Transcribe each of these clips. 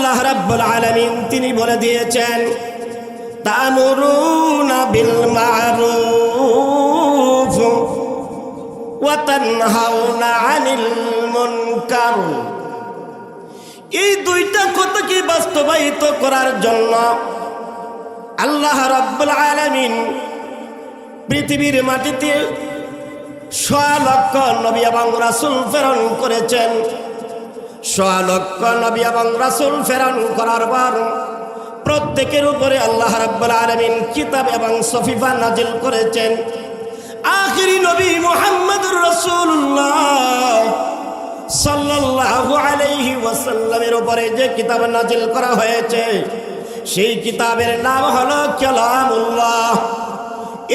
আল্লাহ রাব্বুল আলামিন তিনি বলে দিয়েছেন, তামুরুনা বিল মারুফ ওয়া তানহাউনা আনিল মুনকার। এই দুইটা কথাকে বাস্তবায়িত করার জন্য আল্লাহ রাব্বুল আলামিন পৃথিবীর মাটিতে সোয়া লক্ষ নবী এবং রাসূল প্রেরণ করেছেন। সোয়া নবী এবং রাসূল প্রেরণ করার পর প্রত্যেকের উপরে আল্লাহ রাব্বুল আলামিন কিতাব এবং সফিফা নাজিল করেছেন। আখিরি নবী মুহাম্মদুর রাসূলুল্লাহ সাল্লাল্লাহু আলাইহি ওয়াসাল্লামের উপরে যে কিতাব নাজিল করা হয়েছে, সেই কিতাবের নাম হলো কালামুল্লাহ।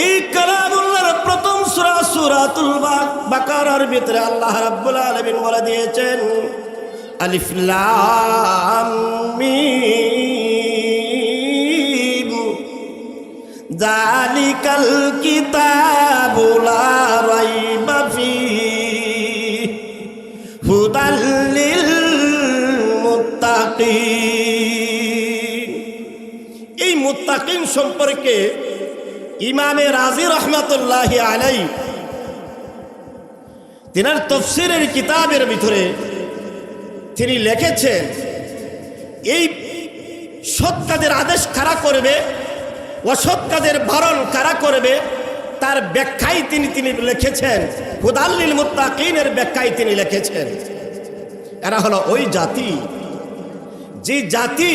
এই কালামুল্লাহর প্রথম সূরা সূরাতুল বাকারার ভিতরে আল্লাহ রাব্বুল আলামিন বলে দিয়েছেন আলিফ লাম মিম। জালিকাল কিতাবু লা রাইবা ফিহি। হুদাল্লিল মুত্তাকিন। এই মুত্তাকিন সম্পর্কে ইমামে রাজি রহমতুল্লাহ আলাই তিনার তফসিরের কিতাবের ভিতরে তিনি লিখেছেন, এই সৎ কাজের আদেশ কারা করবে, অসৎ কাজের বারণ কারা করবে, তার ব্যাখ্যাই তিনি তিনি লিখেছেন। হুদাল্লিল মুত্তাকিনের ব্যাখ্যাই তিনি লিখেছেন। এরা হলো ওই জাতি, যে জাতি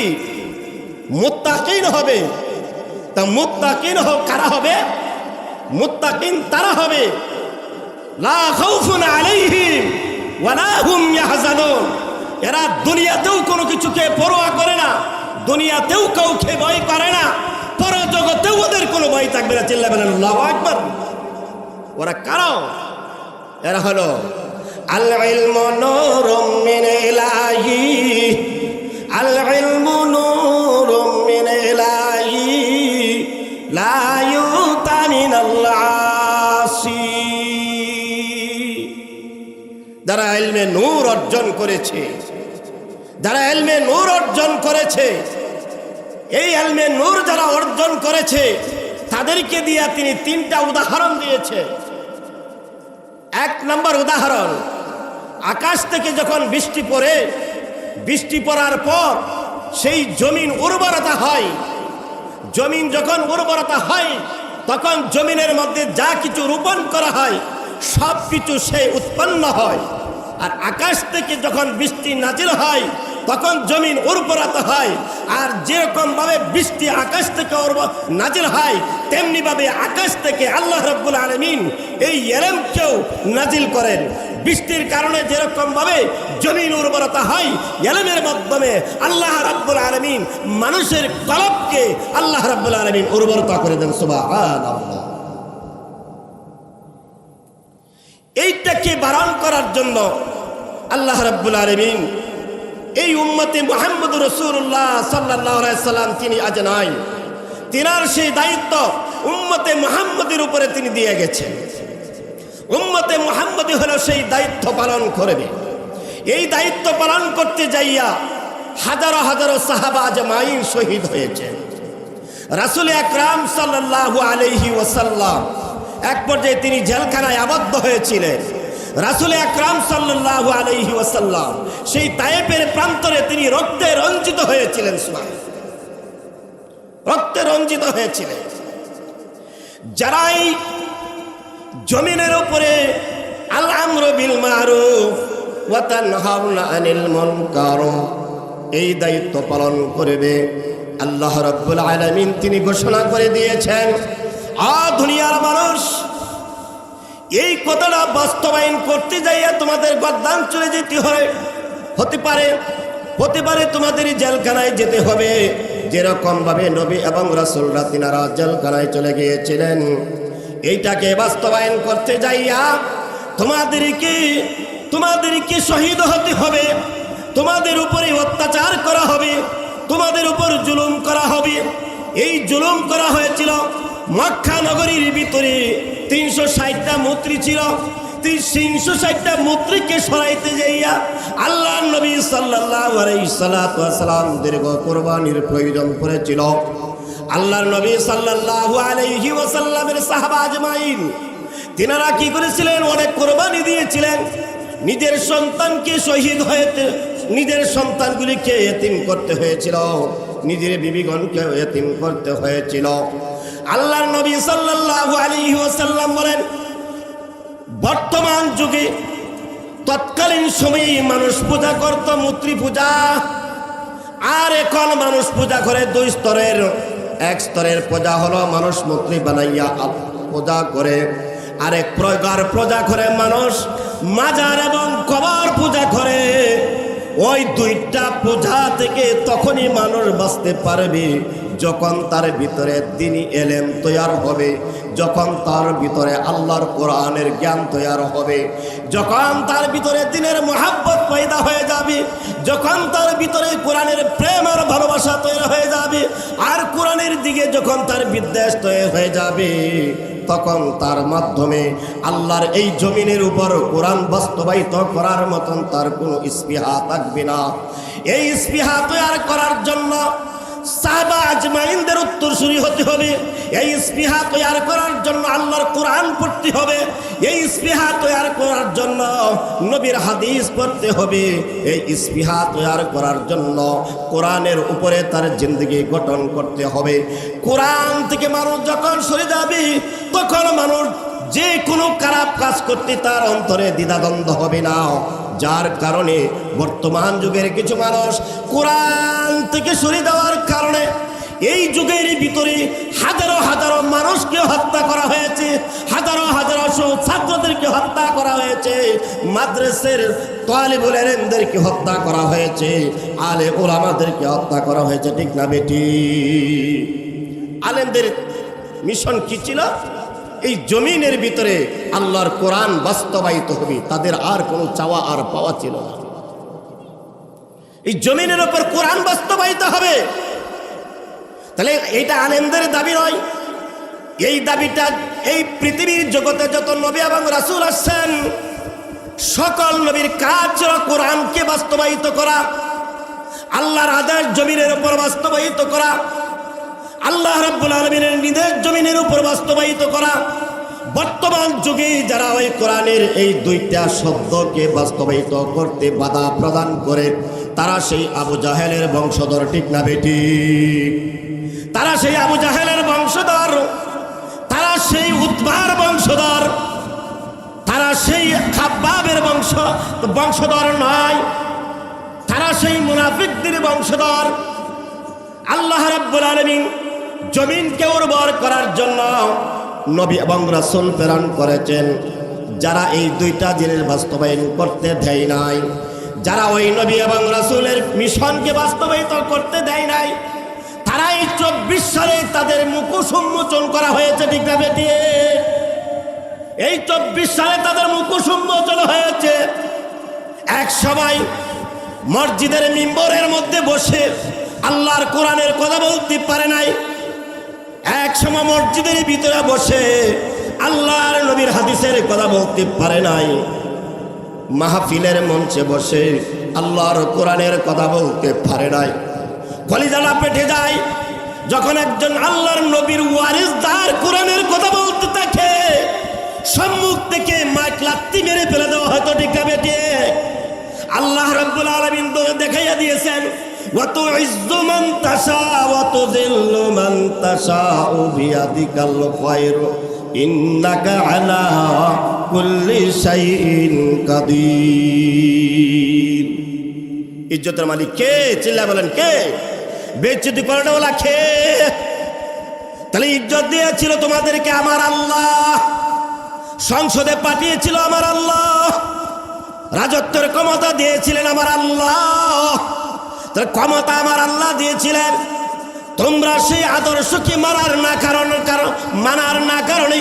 মুত্তাকিন হবে, তা মুত্তাকিন কারা হবে, মুত্তাকিন তারা হবে। লা খাউফুন আলাইহিম ওয়ালা হুম ইয়াহজানুন। এরা দুনিয়াতেও কোনো কিছুকে পরোয়া করে না, দুনিয়াতেও কাউকে ভয় করে না, পরজগতেও ওদের কোনো ভয় থাকবে না। চিল্লাবেন আল্লাহু আকবার। ওরা কারা? এরা হলো যারা ইলমে নূর অর্জন করেছে যারা ইলমে নূর অর্জন করেছে, এই এলমে নূর যারা অর্জন করেছে, তাদেরকে দিয়া তিনি তিনটা উদাহরণ দিয়েছে। এক নম্বর উদাহরণ, আকাশ থেকে যখন বৃষ্টি পড়ে, বৃষ্টি পড়ার পর সেই জমিন উর্বরতা হয়। জমিন যখন উর্বরতা হয়, তখন জমিনের মধ্যে যা কিছু রোপণ করা হয় সব কিছু সে উৎপন্ন হয়। আর আকাশ থেকে যখন বৃষ্টি নাজিল হয় তখন জমিন উর্বরতা হয়। আর যেরকম ভাবে বৃষ্টি আকাশ থেকে নাজিল হয় তেমনি ভাবে আকাশ থেকে আল্লাহ রব্বুল আলমিন এই এলেমকেও নাজিল করেন। বৃষ্টির কারণে যেরকম ভাবে জমিন উর্বরতা হয়, এলেমের মাধ্যমে আল্লাহ রাব্বুল আলমিন মানুষের কলবকে আল্লাহ রাব্বুল আলমিন উর্বরতা করে দেন সুবাহ এইটাকে বারণ করার জন্য আল্লাহ রাব্বুল আলমিন এই উম্মতে মোহাম্মদ রসুল্লাহ সাল্লাহ সাল্লাম তিনি আজ নাই। তিনার সেই দায়িত্ব উম্মতে মোহাম্মদের উপরে তিনি দিয়ে গেছেন। উম্মতে মোহাম্মদী হলো সেই দায়িত্ব পালন করবে। এই দায়িত্ব পালন করতে যাইয়া হাজারো হাজারো সাহাবা আজ মাইন শহীদ হয়েছে। রাসুল আকরাম সাল্লাহ আলহি ওসাল্লাম এক পর্যায়ে তিনি জেলখানায় আবদ্ধ হয়েছিলেন। রাসুল আকরাম সাল্লাহ আলহি ওসাল্লাম সেই তায়েপের প্রান্তরে তিনি রক্তে রঞ্জিত হয়েছিলেন রক্তে রঞ্জিত হয়েছিলেন। যারাই জমিনের উপরে আনিল এই দায়িত্ব পালন করবে। আল্লাহ রব্বুল আলামিন তিনি ঘোষণা করে দিয়েছেন, আ দুনিয়ার মানুষ এই কথাটা বাস্তবায়ন করতে যাইয়া তোমাদের গদ্দান চলে যেতে হয়। হতে পারে হতে পারে তোমাদের জেলখানায় যেতে হবে। যেরকম ভাবে নবী এবং রাসুলরা তিনারা জেলখানায় চলে গিয়েছিলেন, এইটাকে বাস্তবায়ন করতে যাইয়া তোমাদেরকে তোমাদেরকে শহীদ হতে হবে। তোমাদের উপরে অত্যাচার করা হবে, তোমাদের উপর জুলুম করা হবে। এই জুলুম করা হয়েছিল মক্কা নগরীর ভিতরে তিনশো ষাটটা মন্ত্রী ছিল। তিনশো ষাটটা মূর্তিকে সরাইতে যাইয়া আল্লাহ নবী আলাইহি সাল্লাতু দীর্ঘ কোরবানির প্রয়োজন পড়েছিল। আল্লাহর নবী সাল্লাল্লাহু আলাইহি ওয়াসাল্লামের সাহাবা আজমাইন, তিনারা কি করেছিলেন? অনেক কোরবানি দিয়েছিলেন। নিজের সন্তানকে শহীদ হয়েছে নিজের সন্তানগুলিকে এতিম করতে হয়েছিল। নিজের বিবিগণকে এতিম করতে হয়েছিল। আল্লাহর নবী সাল্লাল্লাহু আলাইহি ওয়াসাল্লাম বলেন, বর্তমান যুগে তৎকালীন সময়ে মানুষ পূজা করত মূর্তি পূজা, আর এখন মানুষ পূজা করে দুই স্তরের। এক স্তরের পূজা হলো মানুষ মূর্তি বানাইয়া পূজা করে, আরেক প্রকার পূজা করে মানুষ মাজার এবং কবর পূজা করে। ওই দুইটা বোঝা থেকে তখনই মানুষ বাঁচতে পারবে, যখন তার ভিতরে তিনি এলেন, তৈয়ার হবে। যখন তার ভিতরে আল্লাহর কোরআনের জ্ঞান তৈয়ার হবে, যখন তার ভিতরে দিনের মহাব্বত পয়দা হয়ে যাবে, যখন তার ভিতরে কোরআনের প্রেম আর ভালোবাসা তৈরি হয়ে যাবে, আর কোরআনের দিকে যখন তার বিদ্বেষ তৈরি হয়ে যাবে, তখন তার মাধ্যমে আল্লাহর এই জমিনের উপর কোরআন বাস্তবায়িত করার মতন তার কোনো স্পৃহা থাকবে না। এই স্পৃহা তৈরি করার জন্য সাহাবা আজমাইনদের উত্তরসূরি হতে হবে। এই স্পৃহা তৈরি করার জন্য আল্লাহর কোরআন পড়তে হবে। এই স্পৃহা তৈরি করার জন্য নবীর হাদিস পড়তে হবে। এই স্পৃহা তৈরি করার জন্য কোরআনের উপরে তার জিন্দগি গঠন করতে হবে। কোরআন থেকে মানুষ যখন সরে যাবে, তখন মানুষ যে কোনো খারাপ কাজ করতে তার অন্তরে দ্বিধাদ্বন্দ্ব হবে না। যার কারণে বর্তমান যুগের কিছু মানুষ কোরআন থেকে সরে দেওয়ার কারণে এই যুগের ভিতরে হাজারো হাজারো মানুষকে হত্যা করা হয়েছে, হাজারো হাজারো ছাত্রদেরকে হত্যা করা হয়েছে, মাদ্রাসের এলেমদেরকে হত্যা করা হয়েছে, আলে ওলামাদেরকে হত্যা করা হয়েছে, ঠিক না বেটি? আলেমদের মিশন কি ছিল? এই জমিনের ভিতরে আল্লাহর কোরআন বাস্তবায়িত হবে, তাদের আর কোনো চাওয়া আর পাওয়া ছিল না। এই জমিনের ওপর কোরআন বাস্তবায়িত হবে। তাহলে এইটা আনন্দের দাবি নয়। এই দাবিটা এই পৃথিবীর জগতে যত নবী এবং রাসুল আসছেন সকল নবীর কাজ কোরআনকে বাস্তবায়িত করা, আল্লাহর আদেশ জমিনের উপর বাস্তবায়িত করা আল্লাহ রাব্বুল আলমিনের নির্দেশ জমিনের উপর বাস্তবায়িত করা। বর্তমান যুগে যারা ওই কোরআনের এই দুইটা শব্দকে বাস্তবায়িত করতে বাধা প্রদান করে, তারা সেই আবু জাহেলের বংশধর, ঠিক না বেটি তারা সেই আবু জাহেলের বংশধর, তারা সেই উদ্বার বংশধর, তারা সেই খাব্বাবের বংশ, বংশধর নয়। তারা সেই মুনাফিকদের বংশধর। আল্লাহ রাব্বুল আলামিন জমিনকে উর্বর করার জন্য নবী এবং রাসুল প্রেরণ করেছেন। যারা এই দুইটা জিনিস বাস্তবায়ন করতে দেয় নাই, যারা ওই নবী এবং রাসুলের মিশনকে বাস্তবায়িত করতে দেয় নাই তারা এই চব্বিশ সালে তাদের মুখোশ উন্মোচন করা হয়েছে, ঠিক না বেটি? এই চব্বিশ সালে তাদের মুখোশ উন্মোচন হয়েছে। এক সময় মসজিদের মিম্বরের মধ্যে বসে আল্লাহর কোরআনের কথা বলতে পারে নাই এক সময় মসজিদের ভিতরে বসে আল্লাহর নবীর হাদিসের কথা বলতে পারে নাই। মাহফিলের মঞ্চে বসে আল্লাহর কোরআনের কথা বলতে পারে নাই। কলিজালা পেটে যায়, যখন একজন আল্লাহর নবীর ওয়ারিস দার কোরআনের কথা বলতে থাকে, সম্মুখ থেকে মাইক লাত্তি মেরে ফেলে দেওয়া হয়তো বেটে? আল্লাহ রব্বুল আলমিন দেখাইয়া দিয়েছেন। ইজ্জতের মালিক কে? চিল্লা বলেন কে? বেজ্জতি করানোলা খে তাহলে ইজ্জত দিয়েছিল তোমাদেরকে আমার আল্লাহ। সংসদে পাঠিয়েছিল আমার আল্লাহ। রাজত্বের ক্ষমতা দিয়েছিলেন আমার আল্লাহ। তার ক্ষমতা আমার আল্লাহ দিয়েছিলেন, তোমরা সেই আদর্শকে মানার না কারণ কারণ মানার না কারণে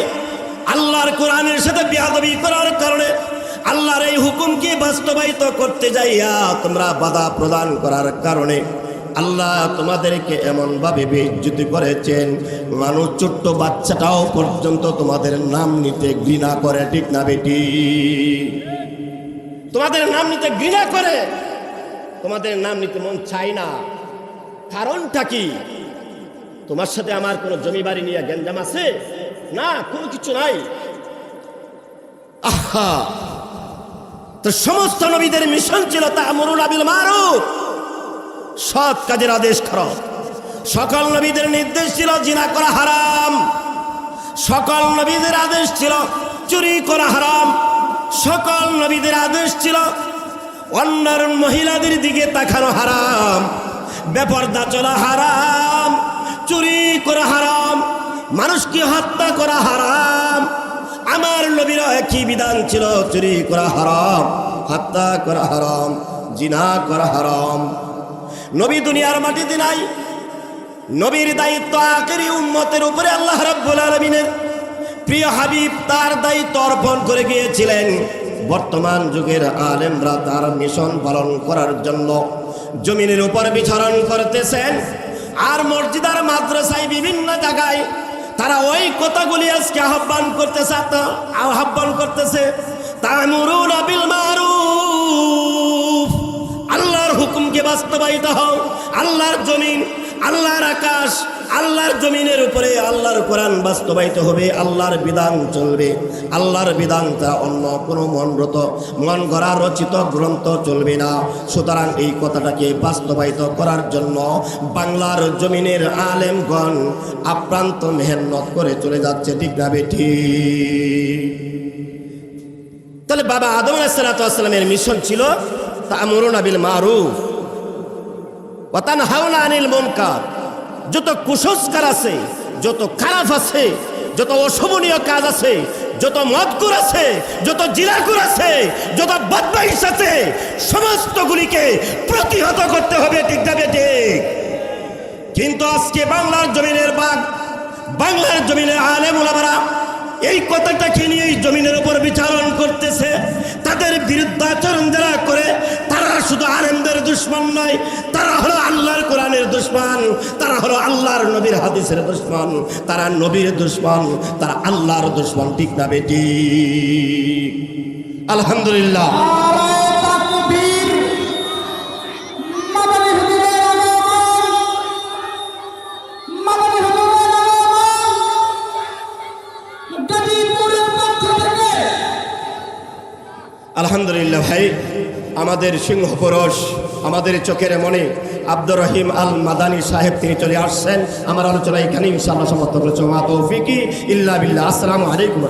আল্লাহর কোরআনের সাথে বিয়াদবি করার কারণে আল্লাহর এই হুকুমকে বাস্তবায়িত করতে যাইয়া তোমরা বাধা প্রদান করার কারণে আল্লাহ তোমাদেরকে এমনভাবে বেজ্জুতি করেছেন, মানুষ ছোট্ট বাচ্চাটাও পর্যন্ত তোমাদের নাম নিতে ঘৃণা করে, ঠিক না বেটি? তোমাদের নাম নিতে ঘৃণা করে? তোমাদের নাম নিতে মন চাই না। কারণটা কি? তোমার সাথে আমার কোনো জমি বাড়ি নিয়ে গ্যাঞ্জাম আছে? না, কোনো কিছু নাই। আহা! তো সমস্ত নবীদের মিশন ছিল তা সৎ কাজের আদেশ করো। সকল নবীদের নির্দেশ ছিল জিনা করা হারাম। সকল নবীদের আদেশ ছিল চুরি করা হারাম। সকল নবীদের আদেশ ছিল অন্যার মহিলাদের দিকে তাকানো হারাম, বেপর্দা চলা হারাম, চুরি করা হারাম, মানুষকে হত্যা করা হারাম, আমার নবীর একই বিধান ছিল চুরি করা হারাম, হত্যা করা হারাম, জিনা করা হারাম। নবী দুনিয়ার মাটিতে নাই। নবীর দায়িত্ব আখেরি উম্মতের উপরে আল্লাহ রাব্বুল আলামিনের। প্রিয় হাবিব তার দায়িত্ব অর্পণ করে গিয়েছিলেন। বর্তমান যুগের আলেমরা তার মিশন পালন করার জন্য জমিনের উপর বিচরণ করতেছেন। আর মসজিদ আর মাদ্রাসায় বিভিন্ন জায়গায় তারা ওই কথাগুলি আজকে আহ্বান করতেছে আহ্বান করতেছে মারুফ। আল্লাহর হুকুমকে বাস্তবায়িত হও, আল্লাহর জমিন আল্লাহর আকাশ, আল্লাহর জমিনের উপরে আল্লাহর কোরআন বাস্তবায়িত হবে, আল্লাহর বিধান চলবে। আল্লাহর বিধানটা অন্য কোনো মনরত মন গড়া রচিত গ্রন্থ চলবে না। সুতরাং এই কথাটাকে বাস্তবায়িত করার জন্য বাংলার জমিনের আলেমগণ আপ্রান্ত মেহনত করে চলে যাচ্ছে, ঠিক না ঠিক? তাহলে বাবা আদম আলাইসালামের মিশন ছিল তা আমরুন আবিল মারুফ। ওয়াতান হাওলা আনিল মুনকার। যত কুসংস্কার আছে, যত খারাপ আছে, যত অশোভনীয় কাজ আছে, যত মদকুর আছে, যত জিরাকুর আছে, যত বদমাইশ আছে, সমস্তগুলিকে প্রতিহত করতে হবে, ঠিক না ঠিক কিন্তু আজকে বাংলার জমিনের বাঘ, বাংলার জমিনের আলেম ওলামারা এই কথাটাকে নিয়ে জমিনের উপর বিচারণ করতেছে? তাদের বিরুদ্ধাচরণ যারা করে শুধু আলেমদের দুশ্মন নয়, তারা হলো আল্লাহর কোরআনের দুশ্মন, তারা হলো আল্লাহর নবীর হাদিসের দুশ্মন, তারা নবীর দুশ্মন, তারা আল্লাহর দুশ্মন, ঠিক না বেটি? আলহামদুলিল্লাহ। আলহামদুলিল্লাহ ভাই। আমাদের সিংহ পুরুষ আমাদের চোখের মনে আব্দুর রহিম আল মাদানী সাহেব তিনি চলে আসছেন। আমার আলোচনা এখানে ইনশাআল্লাহ সমাপ্ত করেছে। মা তৌফিকি ইল্লা বিল্লাহ। আসসালামু আলাইকুম